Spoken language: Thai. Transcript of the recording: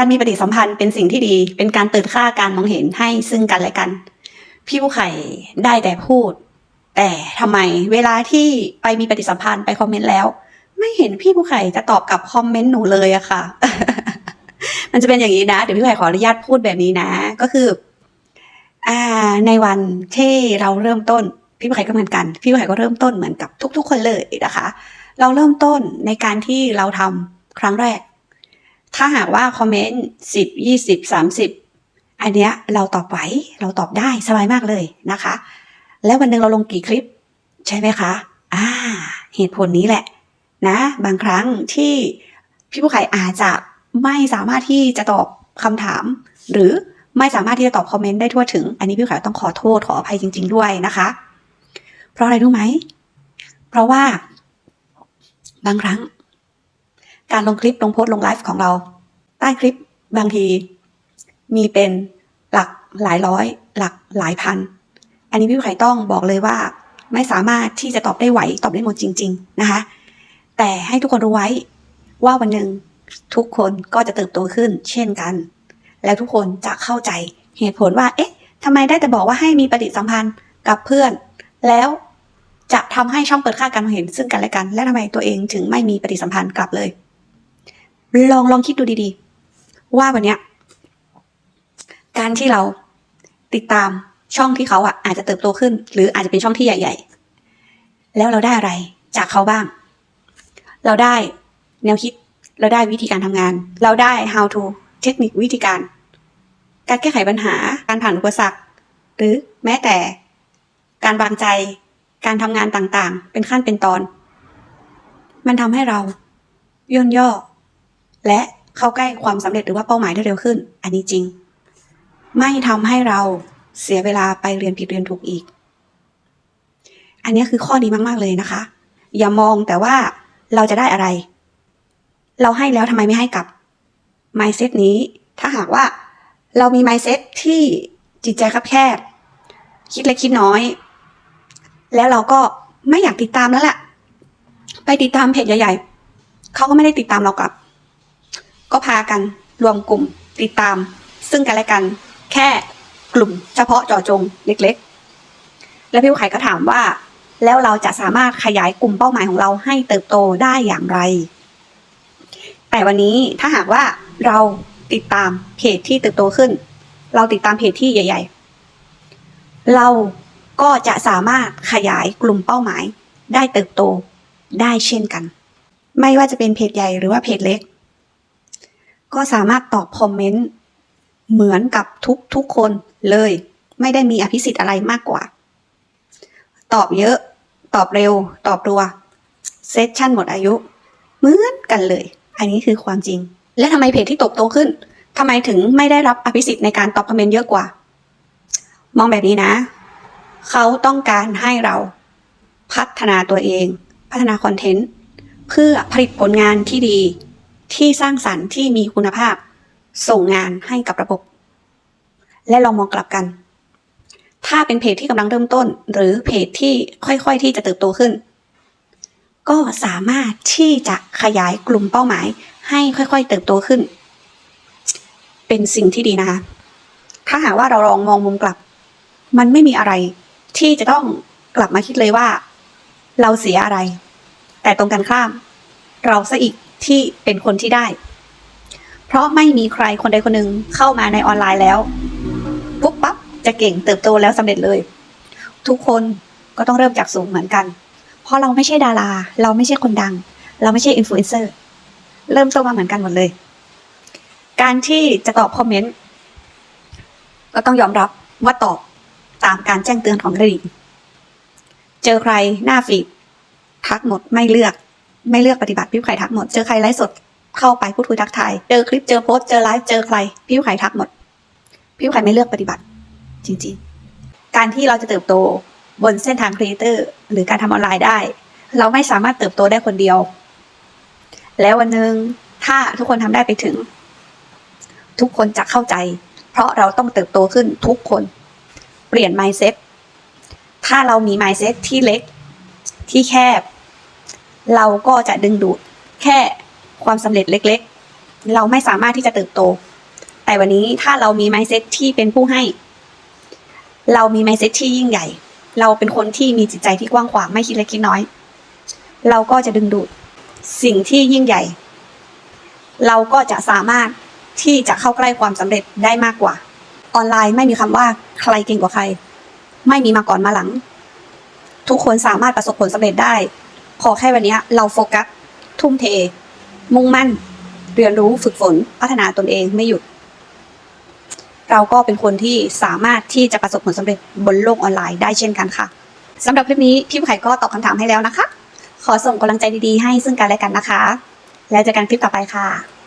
การมีปฏิสัมพันธ์เป็นสิ่งที่ดี เป็นการเติดค่าการมองเห็นให้ซึ่งกันและกัน พี่ผู้ไข่ได้แต่พูด แต่ทำไมเวลาที่ไปมีปฏิสัมพันธ์ไปคอมเมนต์แล้ว ไม่เห็นพี่ผู้ไข่จะตอบกับคอมเมนต์หนูเลยอะค่ะ มันจะเป็นอย่างนี้นะ เดี๋ยวพี่ผู้ไข่ขออนุญาตพูดแบบนี้นะ ก็คือ อ่า ในวันที่เราเริ่มต้น พี่ผู้ไข่ก็เหมือนกัน พี่ผู้ไข่ก็เริ่มต้นเหมือนกับทุก ๆ คนเลยนะคะ เราเริ่มต้นในการที่เราทำครั้งแรก ถ้าหากว่าคอมเมนต์สิบยี่สิบสามสิบอันเนี้ยเราตอบไหวเราตอบได้สบายมากเลยนะคะ แล้ววันหนึ่งเราลงกี่คลิป ใช่ไหมคะอ่าเหตุผลนี้แหละ นะ บางครั้งที่พี่ผู้ไข่อาจจะไม่สามารถที่จะตอบคำถาม หรือไม่สามารถที่จะตอบคอมเมนต์ได้ทั่วถึง อันนี้พี่ผู้ไข่ต้องขอโทษขออภัยจริง ๆ ด้วยนะคะ เพราะอะไรรู้ไหม เพราะว่า บางครั้ง การลงคลิปลงโพสต์ลงไลฟ์ของเรา ใต้คลิปบางที มีเป็นหลักหลายร้อย หลักหลายพัน อันนี้พี่ไข่ต้องบอกเลยว่า ไม่สามารถที่จะตอบได้ไหวตอบได้หมดจริง ๆนะคะ แต่ให้ทุกคนรู้ไว้ว่าวันหนึ่งทุกคนก็จะเติบโตขึ้น เช่นกัน แล้วทุกคนจะเข้าใจเหตุผลว่า เอ๊ะทำไมได้แต่บอกว่าให้มีปฏิสัมพันธ์กับเพื่อน แล้วจะทำให้ช่องเปิดค่าการมองเห็นซึ่งกันและกัน และทำไมตัวเองถึงไม่มีปฏิสัมพันธ์กลับเลย ลองลองคิดดูดีๆ ว่าวันเนี้ยการที่เราติดตามช่องที่เขาอะอาจจะเติบโตขึ้น หรืออาจจะเป็นช่องที่ใหญ่ ๆ แล้วเราได้อะไรจากเขาบ้าง เราได้แนวคิดเราได้วิธีการทำงาน เราได้ how to เทคนิควิธีการ การแก้ไขปัญหาการผ่านอุปสรรค หรือแม้แต่การวางใจการทำงานต่างๆ เป็นขั้นเป็นตอน มันทำให้เราย่นย่อ และเข้าใกล้ความสำเร็จหรือว่าเป้าหมายได้เร็วขึ้น อันนี้จริง ไม่ทำให้เราเสียเวลาไปเรียนผิดเรียนถูกอีก อันนี้คือข้อดีมาก ๆ เลยนะคะ อย่ามองแต่ว่าเราจะได้อะไร เราให้แล้วทำไมไม่ให้กลับ mindset นี้ ถ้าหากว่าเรามี mindset ที่จิตใจคับแคบ คิดเล็กคิดน้อย แล้วเราก็ไม่อยากติดตามแล้วแหละไปติดตามเพจใหญ่ ๆเขาก็ไม่ได้ติดตามเรากลับ ก็พากันรวมกลุ่มติดตาม ซึ่งกันและกัน แค่กลุ่มเฉพาะเจาะจงเล็กๆ แล้วพี่ผู้ไข่ก็ถามว่า แล้วเราจะสามารถขยายกลุ่มเป้าหมายของเราให้เติบโตได้อย่างไร แต่วันนี้ถ้าหากว่าเราติดตามเพจที่เติบโตขึ้น เราติดตามเพจที่ใหญ่ ๆ เราก็จะสามารถขยายกลุ่มเป้าหมายได้เติบโตได้เช่นกัน ไม่ว่าจะเป็นเพจใหญ่หรือว่าเพจเล็ก ก็สามารถตอบคอมเมนต์เหมือนกับทุกทุกคนเลย ไม่ได้มีอภิสิทธิ์อะไรมากกว่า ตอบเยอะ ตอบเร็ว ตอบรัวเซสชั่นหมดอายุ เหมือนกันเลย อันนี้คือความจริง และทำไมเพจที่โตโตขึ้นทำไมถึงไม่ได้รับอภิสิทธิ์ในการตอบคอมเมนต์เยอะกว่า มองแบบนี้นะ เขาต้องการให้เราพัฒนาตัวเอง พัฒนาคอนเทนต์เพื่อผลิตผลงานที่ดี ที่สร้างสรรค์ที่มีคุณภาพ ส่งงานให้กับระบบ และลองมองกลับกัน ถ้าเป็นเพจที่กำลังเริ่มต้น หรือเพจที่ค่อยๆที่จะเติบโตขึ้น ก็สามารถที่จะขยายกลุ่มเป้าหมาย ให้ค่อยๆเติบโตขึ้น เป็นสิ่งที่ดีนะคะ ถ้าหากว่าเราลองมองมุมกลับ มันไม่มีอะไรที่จะต้องกลับมาคิดเลยว่า เราเสียอะไร แต่ตรงกันข้าม เราซะอีก ที่เป็นคนที่ได้ เพราะไม่มีใครคนใดคนหนึ่งเข้ามาในออนไลน์แล้วปุ๊บปั๊บจะเก่งเติบโตแล้วสำเร็จเลย ทุกคนก็ต้องเริ่มจากสูงเหมือนกัน เพราะเราไม่ใช่ดารา เราไม่ใช่คนดัง เราไม่ใช่อินฟลูเอนเซอร์เริ่มต้นมาเหมือนกันหมดเลย การที่จะตอบคอมเมนต์ก็ต้องยอมรับว่าตอบตามการแจ้งเตือนของกระดิ่ง เจอใครหน้าฟีดทักหมดไม่เลือก ไม่เลือกปฏิบัติพี่ผู้ไข่ทักหมด เจอใครไลฟ์สดเข้าไปพูดคุยทักทาย เจอคลิปเจอโพสเจอไลฟ์เจอใครพี่ผู้ไข่ทักหมดพี่ผู้ไข่ไม่เลือกปฏิบัติ จริง ๆ การที่เราจะเติบโตบนเส้นทางครีเอเตอร์หรือการทำออนไลน์ได้ เราไม่สามารถเติบโตได้คนเดียว แล้ววันหนึ่งถ้าทุกคนทำได้ไปถึง ทุกคนจะเข้าใจ เพราะเราต้องเติบโตขึ้นทุกคน เปลี่ยน mindset ถ้าเรามี mindset ที่เล็กที่แคบ เราก็จะดึงดูดแค่ความสำเร็จเล็ก ๆ เราไม่สามารถที่จะเติบโต แต่วันนี้ถ้าเรามี mindset ที่เป็นผู้ให้ เรามี mindset ที่ยิ่งใหญ่ เราเป็นคนที่มีจิตใจที่กว้างขวางไม่คิดเล็กคิดน้อย เราก็จะดึงดูดสิ่งที่ยิ่งใหญ่ เราก็จะสามารถที่จะเข้าใกล้ความสำเร็จได้มากกว่า ออนไลน์ไม่มีคำว่าใครเก่งกว่าใคร ไม่มีมาก่อนมาหลัง ทุกคนสามารถประสบผลสำเร็จได้ ขอแค่วันนี้เราโฟกัสทุ่มเท มุ่งมั่น เรียนรู้ฝึกฝนพัฒนาตนเองไม่หยุด เราก็เป็นคนที่สามารถที่จะประสบผลสำเร็จบนโลกออนไลน์ได้เช่นกันค่ะสำหรับคลิปนี้พี่ไข่ก็ตอบคำถามให้แล้วนะคะ ขอส่งกำลังใจดีๆให้ซึ่งกันและกันนะคะ แล้วเจอกันคลิปต่อไปค่ะ